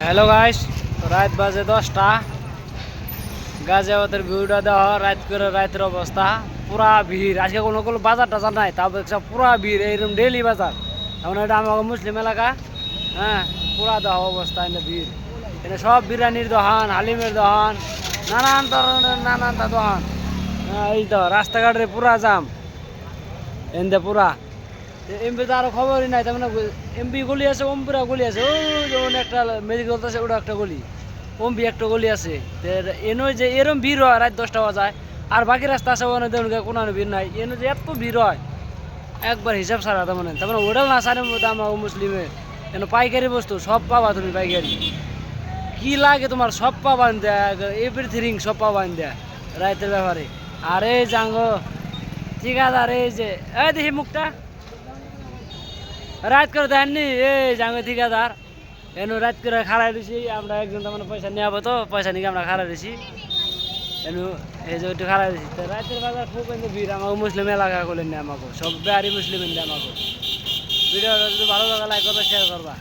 Hello guys রাত বাজে দশটা। গাজিয়াবাদের ভিউটা দেওয়া রাত করে রাতের অবস্থা। পুরা ভিড়। আজকে কোনো কোনো বাজার টাজার নাই তাও দেখছে পুরা ভিড় এইরকম ডেলি বাজার। এখন এটা আমাকে মুসলিম এলাকা হ্যাঁ পুরা দেওয়া অবস্থা এনে ভিড়। এনে সব বিরিয়ানির দোকান হালিমের দোকান নানান ধরনের নানান দোকান। হ্যাঁ, এই তো রাস্তাঘাটে পুরা জাম। এনদে পুরা। এমপি তো আরও খবরই নাই, তার মানে এমপি গলি আছে, ওমপুরা গলি আছে, ওই যেমন একটা মেডিকেল আছে, ওটা একটা গলি, ওমপি একটা গলি আছে। তে যে এরম ভিড় হয়, রাত দশটা বাজায়, আর বাকি রাস্তা আছে, ওখানে দেখুন কোনো ভিড় নাই। এনো যে এত ভিড় হয়, একবার হিসাব সারা তার মানে তার মানে ওটাও না সারে আমার মুসলিমে। কেন পাইকারি বস্তু, সব পাবা তুমি পাইকারি। কি লাগে তোমার, সব পাবা দেয় এভরিথিং সব পাবা দেয় রাইতের ব্যাপারে। আরে জাঙ্গো, ঠিক আছে, আরে যে, এই দেখি মুখটা। রাত করে দেননি, এই জাঙ্গো ঠিকাদার এনু রাত করে খাড়াই দিছি, আমরা একজন তো মানে পয়সা নিয়ে তো, পয়সা নিয়ে আমরা খাড়াই দিছি। এনু এই যে একটু খাড়াই দিছি। তো রাতের বাজার খুব কিন্তু ভিড়, আমাকে মুসলিম এলাকা করলেন না আমাকে, সব বেহারি মুসলিম আমাকে। ভিডিওটা যদি ভালো লাগা লাইক করবে শেয়ার করবা।